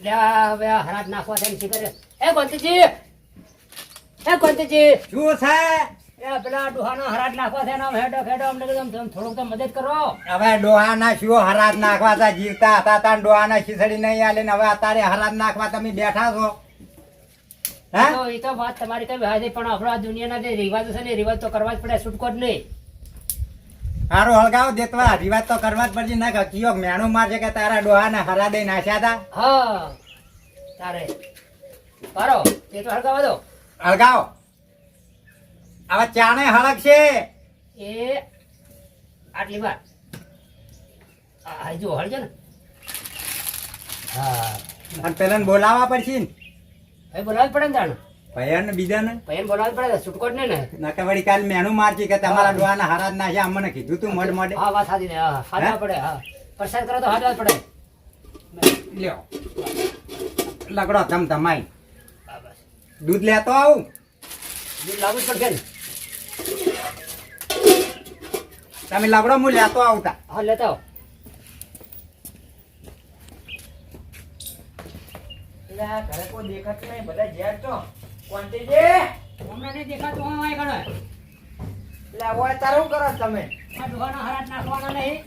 હવે હરાજ નાખવા થાય ને શીખરે એ ગોંતીજી! એ ગોંતીજી! શું છે? એ પેલા ડોહાનો હરાજ નાખવા થાય ને આમ હેડો હેડો અમને કીધું થોડુંક તો મદદ કરો. હવે ડોહાના શું હરાજ નાખવા તા? જીવતા હતા તા ડોહાના ખીચડી નહીં આલે ને હવે અત્યારે હરાજ નાખવા તમે બેઠા છો? હે? એ તો વાત તમારી કઈ હાજી પણ આપણા દુનિયાના જે રિવાજો છે ને રિવાજ તો કરવા જ પડે છૂટકો જ નહીં. હારું હળગાવો દેતવા રિવાજ તો કરવા જ પડશે. ના કયો મેણો મારજે કે તારા ડોહાને હરા દઈ નાખ્યા તા. હા તારે. પારો તે તો હળગાવા દો. હળગાવો. હવે ચાણે હળગશે. એ આટલી વાર. આ જો હળજો ને. હા. અને પેલા બોલાવવા પડશે ને. જ પડે ને તાણ. ભૈયા ને બીજા ને ભાઈ બોલાવવું પડે સુટકોટ નહીં ને? નકે વળી કાલ મેણું મારશે કે તમારા ડોહાના હારા ના છે અમને કીધું તું મડ મડે. હા વાત સાચી ને હા હાથવા પડે હા. પ્રસાદ કરો તો હાથવા જ પડે. લ્યો. લગડો તમ તમાઈ દૂધ લેતો આવું? દૂધ લાવવું જ પડશે તમે લગડો હું લેતો આવતા હા લેતા આવો. ઘરે કોઈ દેખાતું નહીં બધા ઝેર તો કોંતીજી હમણાં નહીં દેખાતું હું અહીં ગણો એટલે હવે તારે કરો તમે? આ ડોહાનો હરાજ નાખવાનો નહીં.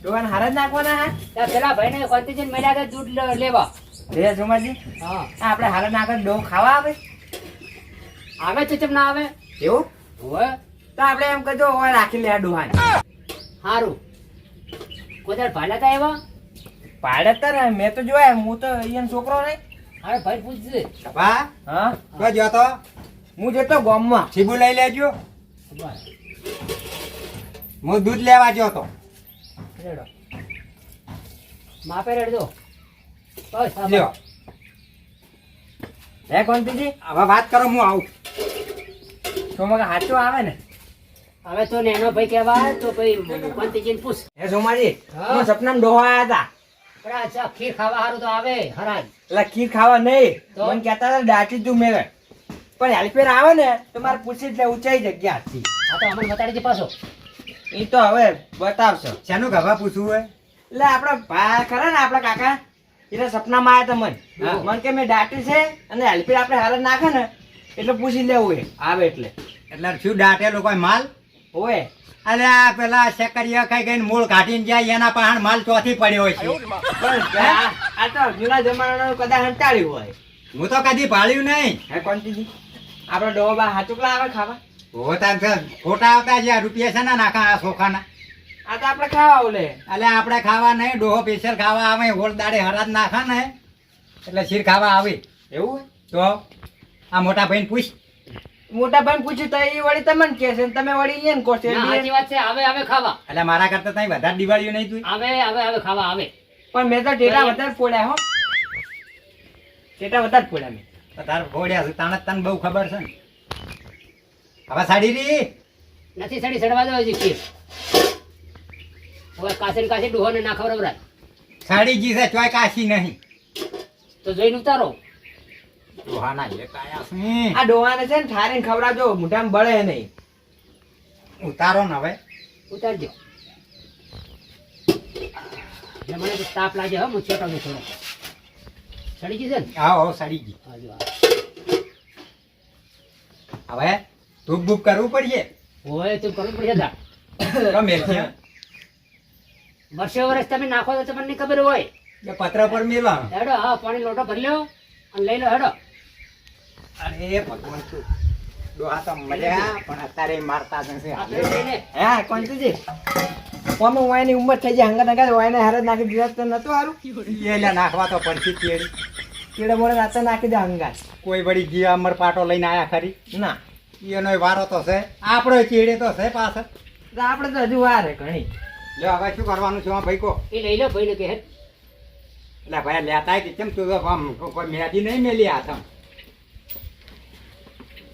ડોહાને હાર જ નાખવાના હા? ત્યાં પેલા ભાઈને કોંતીજીને મળ્યા હતા દૂધ લેવા. રે સુમાજી હા. આપણે હાર નાખે ડો ખાવા આવે? આવે છે ચમ ના આવે? એવું? હોય. તો આપણે એમ કહેજો હવે રાખી લે આ ડોહાને. સારું કોઈ ભાડા તા એવા પાડે તારે મેં તો જોયા હું તો અહીંયા છોકરો નહીં. હવે ભાઈ પૂછજે. બા હા? તો જો તો હું જતો ગામમાં. સીબુ લઈ લેજો. બસ. હું દૂધ લેવા જો તો રેડો. માપે રેડજો. બસ હા, લ્યો. હે કોંતીજી હવે વાત કરો હું આવું. સોમા હાચો આવે ને. હવે તો નેનો ભાઈ કહેવાય તો ભાઈ કોંતીજીને પૂછ. હે સોમાજી હા. હું સપનામાં ડોહા આયા હતા. પણ ખીર ખાવા હારું તો આવે હરાજ એટલે ખીર ખાવા નહીં. તો? મને કહેતા હતા દાટી તું મેળે. પણ હેલ્પેર આવે ને તો મારે પૂછી એટલે ઊંચાઈ જગ્યા હતી આ તો અમને બતાડી દે પાછો. એ તો હવે બતાવશો. શેનું ગભા પૂછવું હોય? એટલે આપણા ભા ખરા ને આપણા કાકા? એટલે સપનામાં આવ્યા હતા મને. મન કે મેં દાટી છે અને હેલ્પેર આપણે હાલ નાખે ને એટલે પૂછી લેવું એ. આવે એટલે. એટલે શું દાટે લોકો માલ? ઓય અરે આ પેલા શેકરિયા ખાઈ ગઈને મૂળ કાઢીને જાય એના પાહણ માલ ચોથી પડ્યો હોય છે. આ તો જૂના જમાનાનું કદાચ હંટાળ્યું હોય. હું તો કદી પાળ્યું નહીં. હે કોંતીજી આપણે ડોબા હાચુકલા આવે ખાવા? હોતા ખોટા આવતા છે રૂપિયા છે ને નાખા આ સોખાના. આ તો આપણે ખાવા ઓલે એટલે આપણે ખાવા નહીં ડોહો સ્પેશિયલ ખાવા આવે હોળ દાડે હરાજ નાખા ને એટલે શીર ખાવા આવે. એવું તો આ મોટા ભાઈને પૂછ. મોટા ભાઈ પૂછ્યું તો એ વળી તમને કે છે તમે વળી અહીંયા ને કહો છો. સાચી વાત છે. આવે હવે ખાવા. એટલે મારા કરતા તઈ વધારે દિવાળીઓ નહીં તું આવે હવે હવે ખાવા આવે. પણ મેં તો ટેટા વધારે પોડ્યા હો. ટેટા વધારે ફોડ્યા મેં. તાર ફોડ્યા છે. તાણે તને બહુ ખબર છે ને. હવે સાડી રી. નથી સાડી સડવા દો હજી ખીર. હવે કાસી ને કાસે ડોહોને ના ખબર સાડી જી છે ચોય કાશી નહીં. તો જોઈને ઉતારો. ડોહાના જે કાયા છે. આ ડોહાને છે ને ઠારીને ખવડાવજો મોઢામાં બળે નહીં. ઉતારો ને હવે. ઉતારજો. મને તો તાપ લાગે હો હું છોટો થોડો સડી ગઈ છે ને? આવો આવો સાડી જી. હવે ધૂપ બૂપ કરવું પડશે? હોય તું કરવું પડશે તાર ગમે વર્ષે વર્ષ તમે નાખો તો તમને ખબર હોય. પત્ર પર મેલા હેડો હા પાણી લોટો ભરી લ્યો અને લઈ લો હેડો. અરે ભગવાન તું. ડોહા તો મજા પણ અત્યારે મારતા જ નથી હા કોંતીજી વાયની ઉંમર થઈ જાય હંગા હંગા વાયને હારે નાખી દીધા તો નતો સારું એટલે નાખવા તો પડતી તેડી ચીડે મોડે રાતે નાખી દે હંગા કોઈ વળી ગયા અમર પાટો લઈને આયા ખરી? ના. એનો વારો તો છે. આપણો ચીડે તો છે પાછળ આપણે તો હજુ વાર ઘણી. લે હવે શું કરવાનું છે ભાઈ કો એ લઈ લો ભાઈને કે હેડ એટલે ભાઈ લેતા કે કેમ તું તો આમ કોઈ મેદી નહીં મેલી હાથમ અરે એ હે, હોટલ આવી જાય અહીંયા કોઈ આડિયા નહીં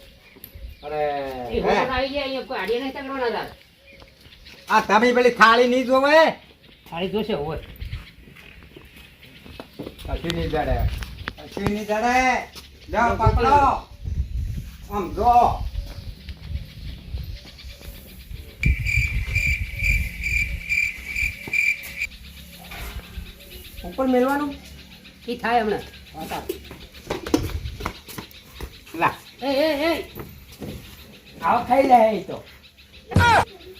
કરવાના તાર આ તમે પેલી થાળી નહીં જોવે? થાળી જોશે હોય. કશું નહીં જડે કશું નહીં જડે? જાઓ પકડો આમ જો. ઉપર મેળવાનું એ થાય હમણાં. લા એ એ એ. આવો ખાઈ લે એ તો.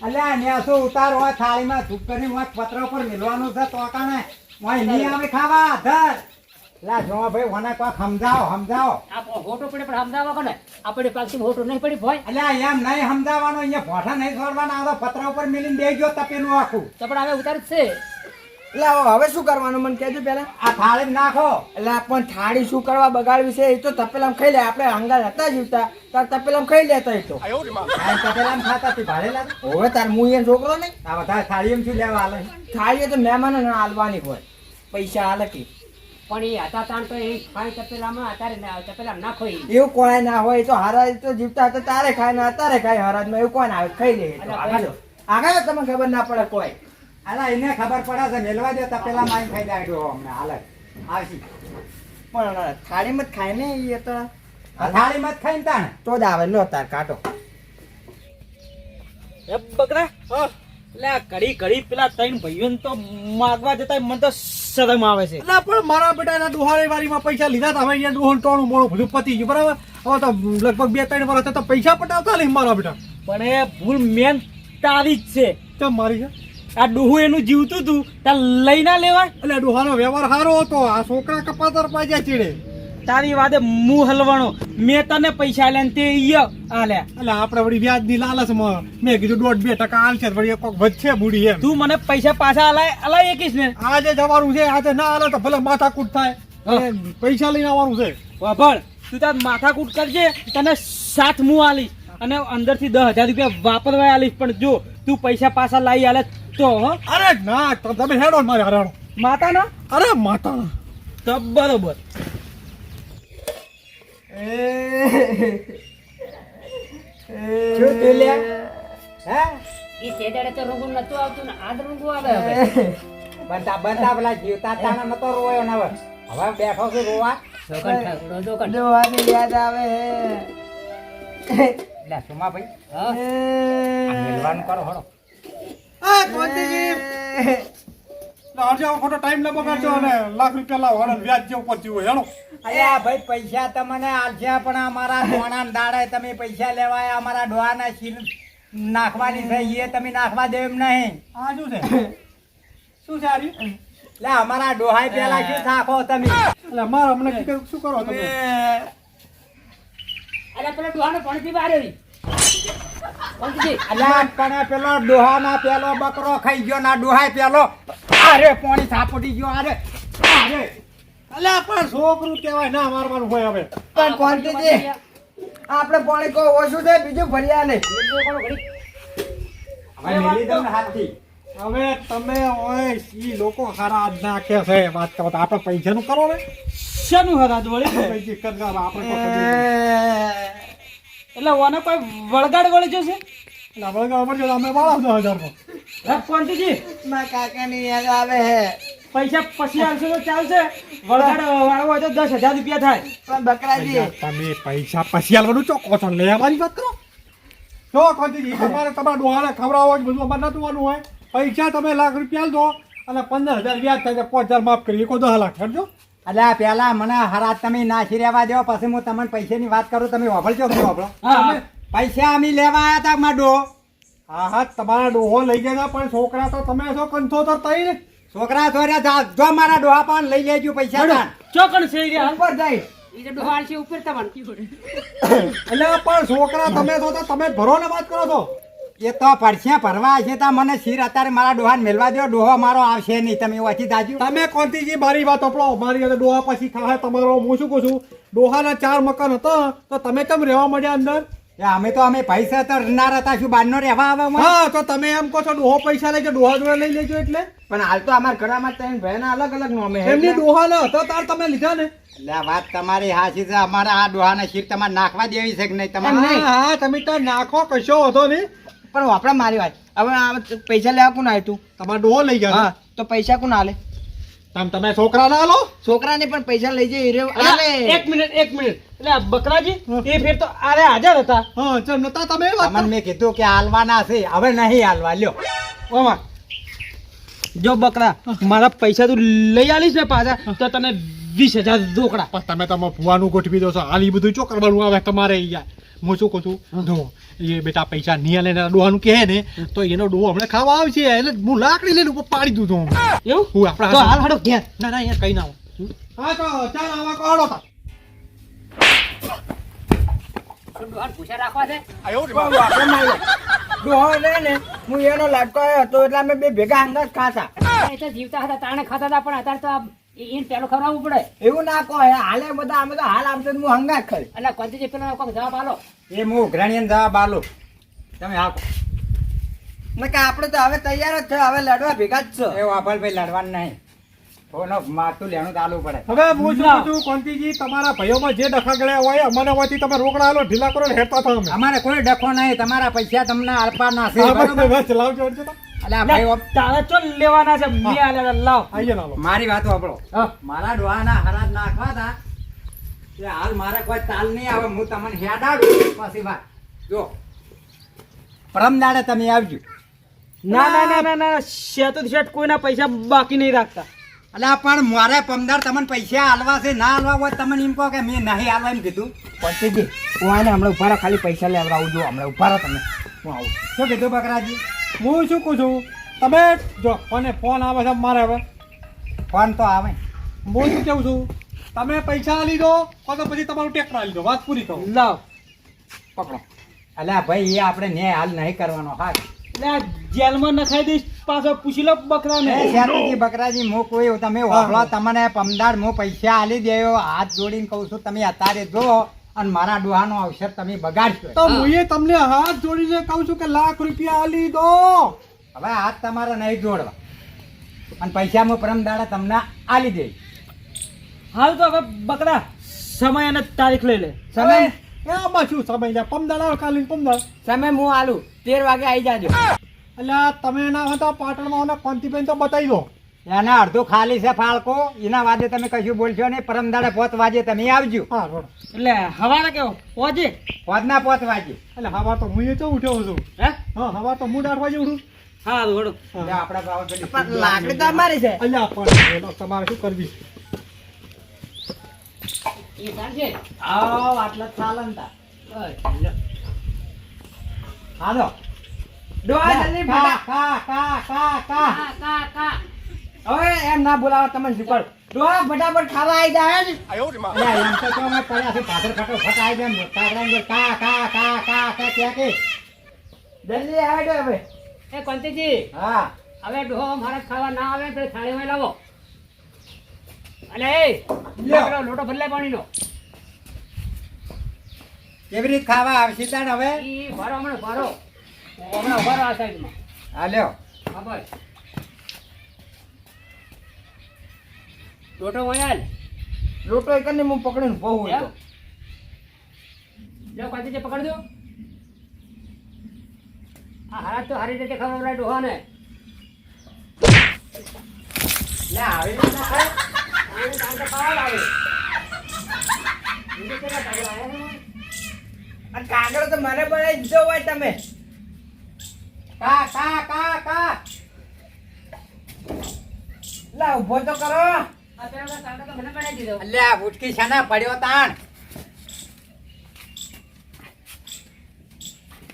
અલ્યા ન્યા શું ઉતારો હોય થાળીમાં ધૂપ કરી હોય પત્ર ઉપર મેલવાનું છે તો કાણે હોય નહીં આવે ખાવા ધર. લા જો ભાઈ મને કોઈ સમજાવો સમજાવો. આ ફોટો પડે પણ સમજાવવા કોને? આપણે પાછી ફોટો નહીં પડી ભાઈ અલ્યા એમ નહીં સમજાવવાનો અહીંયા ભોઠા નહીં છોડવાના આ પત્ર ઉપર મેલીને ગયો તપેલું આખું. તો પણ હવે ઉતાર છે. એટલે હવે હવે શું કરવાનું? મને કહેજો પેલા આ થાળી નાખો. એટલે પણ થાળી શું કરવા બગાડવી છે? એ તો તપેલામ ખાઈ લે. આપણે હંગાર હતા જીવતા તાર તપેલામ ખાઈ લેતા એ તો. તપેલામ ખાતા તી ભાડે લાગે? હવે તાર હું એ છોકરો નહીં? આ બધા થાળી એમ શું લેવા હાલે? થાળી તો મહેમાનો ના હાલવાની હોય. પૈસા હાલે કે. પણ એ હતા તાણ તો એ ખાઈ તપેલામાં અત્યારે ના- તપેલામાં નાખો એવું કોઈ ના હોય તો હરાજ તો જીવતા હતા તારે ખાય ને અત્યારે ખાય હરાજમાં. એવું કોઈ ના આવે ખાઈ લે આગળ આગળ તમને ખબર ના પડે કોઈ. અલા એને ખબર પડે છે મેલવા દે પેલા માં ખાઈ જાય અમને હાલે. આવશી પણ થાળી મત ખાય ને એ તો. થાળી મત જ ખાઈને તાણ. તો જ આવે લો તાર કાટો. એ બકરા એટલે કડી ઘડી ઘડી પેલા ત્રણ ભાઈઓને તો માગવા જતા મને તો શરમ આવે છે. એટલે પણ મારા બેટાના દુહાળી વાળીમાં પૈસા લીધા હતા હવે અહીંયા ડોહન ટોણું મોડું બધું પતી ગયું બરાબર? હવે તો લગભગ બે ત્રણ વર્ષ તો પૈસા પટાવતા નહીં મારા બેટા. પણ એ ભૂલ મેન તારી જ છે. તો મારી છે? આ ડોહું એનું જીવતું હતું ત્યાં લઈ ના લેવાય? એટલે ડોહાનો વ્યવહાર સારો હતો. આ છોકરા કપાતર પાજ્યા ચીડે. તારી વાદે મું હલવાનો. મેં તને પૈસા ને તે ઈય આલે એટલે આપણે વળી વ્યાજની લાલચમાં મેં કીધું દોઢ બે ટકા આલશે તો વળી કોક વધશે બુડી એમ. તું મને પૈસા પાછા અલાય આલાય એકીશ ને. આજે જવાનું છે આજે ના આલે તો ભલે માથાકૂટ થાય. પૈસા લઈને આવવાનું છે. વાભળ તું તાર માથાકૂટ કરજે તને સાત મું આલીશ. અને અંદરથી દસ હજાર રૂપિયા વાપરવા આલીશ. પણ જો તું પૈસા પાછા લાવી આલે તો અરે ના તો તમે હેડો મારે હરાણો. માતાના? અરે માતા તો બરોબર. બનતા બનતા પેલા જીવતા તાણા નતો રોયો ને હવે. હવે બેઠો છું રોવા. યાદ આવે એટલે સુમા ભાઈ હા? મેલવાનું કરો હળો. આ કોંતીજી ખોટો ટાઈમ ન બગાડજો અને લાખ રૂપિયા લાવો અને વ્યાજ જેવું પચ્યું હોય હેડો. ભાઈ પૈસા તમને આલશે પણ અમારા ડોહાના દાડે તમે પૈસા લેવાય અમારા ડોહાના શીર નાખવાની છે એ તમે નાખવા દે એમ નહીં. આ શું છે? શું છે આરી લે અમારા ડોહાય પેલા શું નાખો તમે? એટલે મારા હમણાં શું કરો તમે? અરે પેલા ડોહાનો ઈ. પંકજી, અલ્યા પેલો ડોહાના પેલો બકરો ખાઈ ગયો ના ડોહાય પેલો અરે પાણી થાપડી ગયો અરે અરે. અલ્યા પણ છોકરું કહેવાય ના મારવાનું હોય હવે. પણ કોંતીજી આપણે પાણી કહો ઓછું છે બીજું ભર્યા નહીં? હવે મેલી દઉં હાથથી. હવે તમે ઓય ઈ લોકો ખરાબ નાખે છે વાત કરો તો. આપણે પૈસાનું કરો ને. શેનું હરાજ વળી? પૈસા આપણે કરીએ. એટલે ઓને કોઈ વળગાડ વળી જશે એટલે વળગાડ વળી જશે તો અમે વાળા હજાર હજારમાં હે મા કાકા કાકાની યાદ આવે હે. પૈસા પછી આવશે તો ચાલશે. વળગાડ વાળવો હોય તો દસ હજાર રૂપિયા થાય. પણ બકરાજી. તમે પૈસા પછી આલવાનું ચોખ્ખો છો લે અમારી વાત કરો. જો કોંતીજી તમારે તમારા ડોહાને ખવડાવો હોય બધું અમારે નતું હોય. પૈસા તમે લાખ રૂપિયા દો અને પંદર હજાર વ્યાજ થાય પાંચ હજાર માફ કરી એકો દસ લાખ કરજો અલ્યા પેલા મને હરાજ તમે નાખી રહેવા દો પછી હું તમને પૈસાની વાત કરું તમે વાપરજો કે વાપરો પૈસા અમે લેવા આવ્યા હતા મારો ડોહો હા હા તમારા ડોહો લઈ ગયા પણ છોકરા તો તમે છો કંથો તો તઈ ને. છોકરા છોર્યા જા- જો મારા ડોહા પણ લઈ લેજો પૈસા. ચોકણ છે ઉપર જાય. ઉપર તમને. એટલે પણ છોકરા તમે છો તો તમે ભરો ને વાત કરો છો. એ તો પડશે ભરવા છે તો મને શીર અત્યારે મારા ડોહાને મેળવા દો ડોહો મારો આવશે નહીં તમે ઓછી દાજુ તમે કોંતીજી મારી વાત અપડો મારી ડોહા પછી થાય તમારો હું શું કહું છું? ડોહાના ચાર મકાન હતા તો તમે કેમ રહેવા મળ્યા અંદર? અમે તો અમે પૈસા તો ના હતા શું બહારનો રહેવા આવે હા તો તમે એમ કહો છો ડોહો પૈસા લેજો ડોહા જોડે લઈ લેજો એટલે? પણ હાલ તો અમારા ઘરમાં ત્રણ ભાઈના અલગ અલગ નો હે એમની ડોહા ન હતા તાર તમે લીધા ને? એટલે વાત તમારી હાચી છે અમારા આ ડોહાના શીર તમારે નાખવા દેવી છે કે નહીં તમારે? હા હા તમે તો નાખો કશો હતો નહીં. પણ વાપરા મારી વાત. હવે આ પૈસા લેવા કોણ આવ્યું તું તમારા ડોહો લઈ ગયા હા તો પૈસા કોણ આલે? તમે તમે છોકરા ના લો છોકરાને પણ પૈસા લઈ જાય રહ્યો એક મિનિટ એક મિનિટ. એટલે બકરાજી એ ફેર તો અરે હાજર હતા. હા ચલ નતા તમે તમને મેં કીધું કે હાલવાના છે. હવે નહીં હાલવા લ્યો. ઓમાં જો બકરા મારા પૈસા તું લઈ આલીશ ને પાછા તો તને વીસ હજાર રોકડા. પણ તમે તમારા ફુવાનું ગોઠવી દો છો. હાલ ઈ બધું ચો કરવાનું આવે તમારે અહીંયા? હું શું કહું છું? જો એ બેટા પૈસા નહીં આલે ને ડોહાનું કહે ને તો એનો ડોહો હમણાં ખાવા આવશે એટલે હું લાકડી લઈને ઉપર પાડી દઉં છું એવું? હું આપણા હાલ હાડો ઘેર. ના ના અહીંયા કઈ ના હા તો ચાલ આવા કોડો તા. શું ડોહાને પૂછ્યા રાખવા છે ડોહો રે ને હું એનો લાડકો આવ્યો હતો એટલે અમે બે ભેગા હંગા જ ખાતા જીવતા હતા તાણે ખાતા હતા પણ અત્યારે તો આ ઈન ખવડાવવું પડે. એવું ના કહો હાલે બધા અમે તો હાલ આમ તો હું હંગા જ ખાઈ. એટલે કોંતીજી પેલા જવાબ આલો. એ હું ઉઘરાણીને જવાબ બાલો. તમે આપો ને કે આપણે તો હવે તૈયાર જ છે હવે લડવા ભેગા જ છો. એ વાપરભાઈ લડવાનું નહીં. કોનો માથું લેણું ચાલુ પડે. હવે હું શું છું કોંતીજી તમારા ભાઈઓમાં જે ડખા ગળ્યા હોય અમને હોયથી તમે રોકડા આલો ઢીલા કરો ને હેરતા થાવ અમે. અમારે કોઈ ડખો નહીં તમારા પૈસા તમને આલપા ના હા, બસ, બસ, લાવજો અર્જુન. અલ્યા ભાઈ ઓપ- તારા ચો લેવાના છે? મેં લો મારી વાત વાપરો. મારા ડોહાના હરાજ નાખવા હતા. તે હાલ મારે કોઈ તાલ નહીં આવે હું તમને હેડાડું પછી વાત. જો. પરમ દાડે તમે આવજો. ના ના ના ના ના શેતો શેઠ કોઈના પૈસા બાકી નહીં રાખતા. અલ્યા પણ મારે પમદાર તમને પૈસા હાલવા છે ના હાલવા હોય તમને એમ કહો કે મેં નહીં હાલવા એમ કીધું. પંચજી હું આને હમણાં ઊભા ખાલી પૈસા લેવડાવું આવું જો હમણાં ઊભા તમે હું આવું. શું કીધું બકરાજી? હું શું કહું છું? તમે જો કોને ફોન આવે છે મારે હવે. ફોન તો આવે. હું શું કહું છું? તમે પૈસા આલી દો કો તો પછી તમારું ટેક્ટર દો વાત પૂરી કરો. લાવ. પકડો. અલ્યા ભાઈ એ આપણે ન્યાય હાલ નહીં કરવાનો. હા. એટલે જેલમાં નખાઈ દઈશ પાછો પૂછી લો બકરાને. એ બકરાજી હું કોઈ તમે વાપરો તમને પમદાર મો પૈસા આલી દેયો હાથ જોડીને કહું છું તમે અત્યારે જો અને મારા ડોહાનો અવસર તમે બગાડશો. તો હું એ તમને હાથ જોડીને કહું છું કે લાખ રૂપિયા આલી દો. હવે હાથ તમારે નહીં જોડવા. અને પૈસા હું પરમ દાડા તમને આલી દઈશ હાલ તો હવે બકરા સમય અને તારીખ લઈ લે. સમય? એ આમાં શું સમય લે? પમદાળ આવે કાલી પમદાળ સમય હું આલું. તેર વાગે આવી જાજો. એટલે તમે ના હતા પાટણમાં ઓને કોંતીબેન તો બતાવી દો. એના અડધું ખાલી છે ફાળકો એના વાદે તમે કશું બોલશો નહીં. પરમ દાડે પોત વાજે તમે આવજો. એટલે હવારે કેવો? ઓજે પોતના પોત વાજે. એટલે હવા તો હું તો ઉઠ્યો છું? હે? હા હવા તો હું આઠ વાજે ઉઠું. હા રોડ. આપણા લાકડી તો અમારી છે. અલ્યા પણ તમારે શું કરવી? આવો આટલા. હાલો. કા કા કા કા કા કા. કા કા હવે એમ ના બોલાવો તમે ડોહા ફટાફટ ખાવા આવી જાય ને? અલ્યા, એમ તો તો અમે પડ્યા છે પાછળ ફટોફટ આવી જાય ને. કા કા કા કા કા ત્યાં કે. જલ્દી આવે હવે. એ કોંતીજી હા. હવે ડોહો મારા ખાવા ના આવે તો થાળીમાં લાવો. લ્યો. લોટો બદલાય પાણીનો. કેવી રીત ખાવા આવશે તાણ હવે? ઈ ભરો હમણાં ભરો. હમણાં ભરો આ સાઈડમાં. હાલ્યો હા બસ લોટો વયાલ લોટો એક ને હું પકડીને બહુ હોય તો. જો જે પકડજો. આ હાથ તો હારી રીતે ખબર ડોહાને લે આવી રીત ના કાગળ તો મને પણ દીધો હોય તમે. કા કા કા કા? લા ઊભો તો કરો. આ ભૂટકી છે અલ્યા શાના પડ્યો તાણ.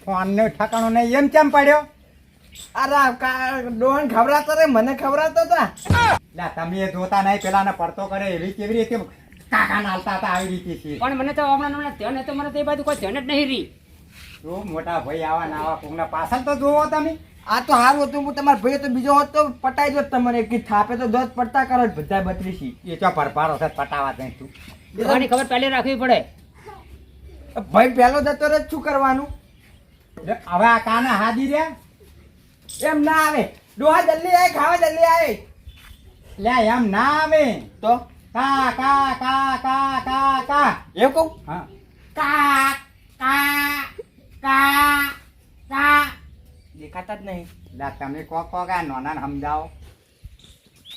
ફોન ને ઠકાણું નહીં એમ કેમ પડ્યો? અરે ડોહન ખવડાવતો રે મને ખવડાવતો હતા લે તમે એ જોતા નહીં પેલાને પડતો કરે એવી કેવી રીતે કાકા નાલતા હતા આવી રીતે છે. પણ મને તો હમણાં હમણાં ધ્યાન હતું મને તો એ બાજુ કોઈ ધ્યાન જ નહીં રહી. જો મોટા ભાઈ આવા ના આવા કોકના પાછળ તો જોવો તમે. આ તો હારું હતું હું તમારા ભાઈ તો બીજો હોત તો પટાઈ દો તમને એક થાપે તો દોત પડતા કરો જ બધા બત્રીસી. એ ચો ભરપારો છે પટાવા દઈ તું. ખબર પહેલી રાખવી પડે. ભાઈ પહેલો જતો રે શું કરવાનું? હવે આ કાના હાદી રહ્યા? એમ ના આવે ડોહા જલ્દી આવે ખાવા જલ્દી આવે લે એમ ના આવે તો કા કા કા કા કા કા એવું કહું હા કા કા કા કા દેખાતા જ નહીં લા તમે કો કો કા નોના સમજાવો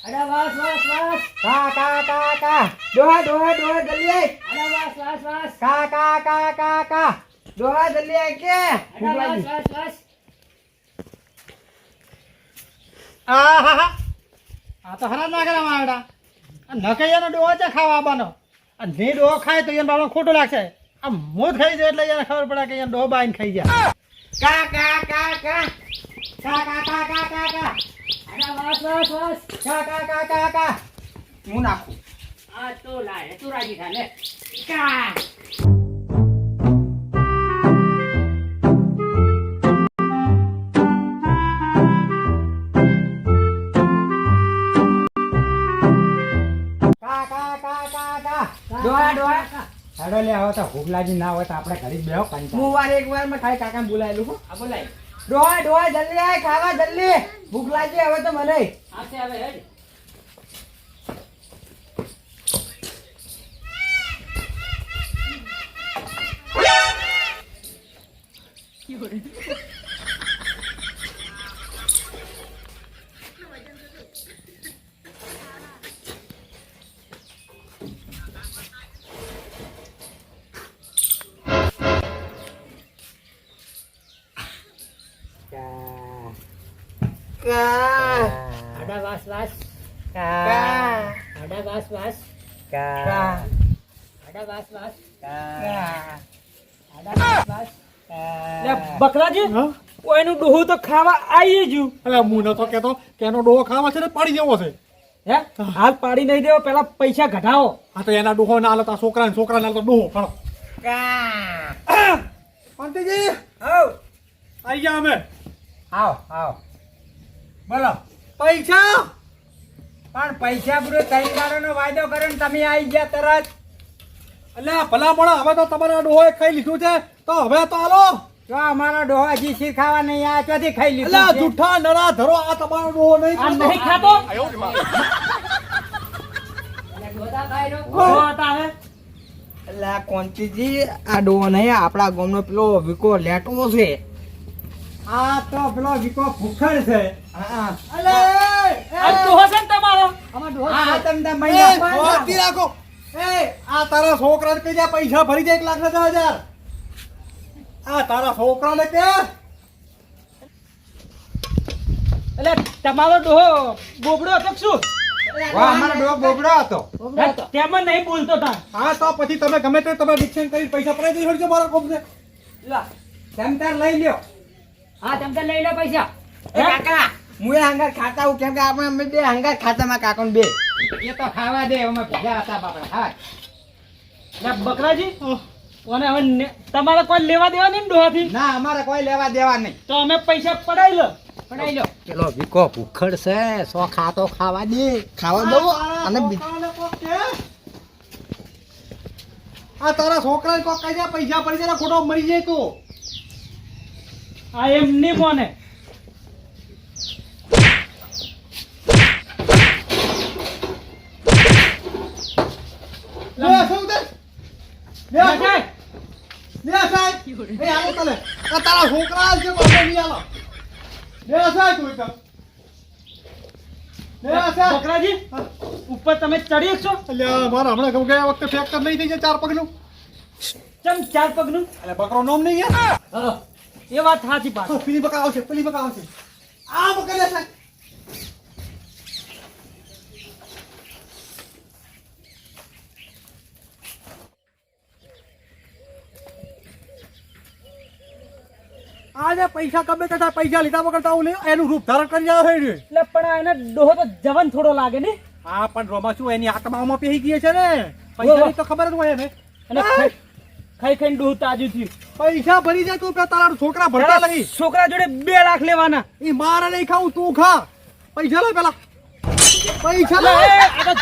અરે વાસ વાસ વાસ કા કા કા કા ડોહા ડોહા ડોહા જલ્દી આવે અરે વાસ વાસ વાસ કા કા કા કા કા ડોહા જલ્દી આવે કે અરે વાસ વાસ વાસ આ હા હા આ તો હરા ના કરવા આવડા ન એનો ડોહો છે ખાવા આવવાનો અને જે ડોહો ખાય તો એને બાબા ખોટું લાગશે. આમ મોત ખાઈ જાય એટલે એને ખબર પડે કે એને ડોહો બાઈને ખાઈ જાય કા કા કા કા. કા કા કા કા કા કા. અરે બસ બસ બસ. કા કા કા કા કા. હું નાખું? આ તો લાય તું રાજી થા લે. કા કા. ડોહા ડોહા. હેડો લે હવે તો ભૂખ લાગી ના હોય તો આપણે ઘરે બેહો કંટાળો. હું વાર એક વારમાં ખાલી કાકા બોલાયેલું હો. આ બોલાય. ડોહા ડોહા જલ્દી આય ખાવા જલ્દી. ભૂખ લાગી હવે તો મને. આવશે હવે હેડ. બકરાજી એનું ડોહું તો ખાવા આવી જ એટલે હું નતો કેતો કે એનો ડોહો ખાવા છે ને પડી જવો છે. હે? હાલ પાડી નહીં દેવો પેલા પૈસા ઘટાવો. હા તો એના ડોહો ના હાલતા છોકરા છોકરા ના હાલતા ડોહો ખરો પંતીજી આવ આવી ગયા અમે. આવ આવ બોલો. પૈસા? પણ પૈસા પૂરો ત્રણ દાડાનો વાયદો કર્યો ને તમે આવી ગયા તરત. એટલે ભલા મોડા હવે તો તમારા ડોહોએ ખાઈ લીધું છે તો હવે તો હાલો. તો અમારો ડોહો હજી શીર ખાવા નહીં આ ચોથી ખાઈ લીધું છે. જૂઠા નરા ધરો આ તમારો ડોહો નહીં આ નહીં ખાતો? આ કોંચીજી આ ડોહો નહીં આપણા ગામનો પેલો વિકો લેટો છે. આ તો પેલો વિકો ભૂખડ છે. હા. અલે! આ ડોહો છે તમારો? અમાર ડોહો તમને મહિના રાખો. એ આ તારા છોકરા કહી પૈસા ભરી જાય એક લાખ ને દસ હજાર. આ તારા છોકરાને કે? એટલે તમારો ડોહો બોબડો હતો શું? વાહ અમારો ડોહો બોબડો હતો. તેમાં નહીં બોલતો તા હા તો પછી તમે ગમે તે તમે ડિક્શન કરી પૈસા પડાઈ દઈ છોડજો મારા કોમને તેમ તાર લઈ લ્યો. હા તમ લઈ લો પૈસા. એ કાકા. હું એ હંગાર ખાતા હું કેમ કે આપણે અમે બે હંગાર ખાતામાં કાકો બે. એ તો ખાવા દે અમે ભેગા હતા બાપડા. હા. લે બકરાજી. અને હવે તમારે કોઈ લેવા દેવા નહીં ડોહાથી ના અમારે કોઈ લેવા દેવા નહીં. તો અમે પૈસા પડાઈ લો. પડાઈ લો. પેલો વિકો ભૂખડ છે સો ખાતો ખાવા દે. ખાવા દો અને. આ તારા છોકરાને કોક કહી દે પૈસા પડી જાય ખોટો મરી જાય તો. આ એમ નહીં કોને લે શું તે? લે લે શું? જાય. લે સાહેબ એ હાલો તલે. આ તારા છોકરા છે આપણે નહીં હાલો લે સાહેબ તું લે સાહેબ બકરાજી ઉપર તમે ચડી છો અલ્યા મારા હમણાં કહું ગયા વખતે ફ્રેક્ચર નહીં થઈ જાય ચાર પગનું. ચમ ચાર પગનું? એટલે બકરો નોમ નહીં યાર એ વાત સાચી પાછી પેલી બકા આવશે પેલી બકા આવશે. આ બકા લે સાહેબ આજે પૈસા કમે કરતા પૈસા લીધા વગર તો એનું રૂપ ધારણ કરી આવે છે એટલે પણ એને ડોહો તો જવન થોડો લાગે ને. હા પણ રોમા શું એની આત્માઓમાં પેહી ગઈ છે ને. પૈસા ની તો ખબર જ હોય એને. અને ખાઈ ખાઈને ડોહ તાજું થયું. પૈસા ભરી જાય તું તારા છોકરા ભરતા લઈ છોકરા જોડે બે લાખ લેવાના. એ મારે નહીં ખાવું તું ખા. પૈસા લે પેલા. પૈસા લે. આ તો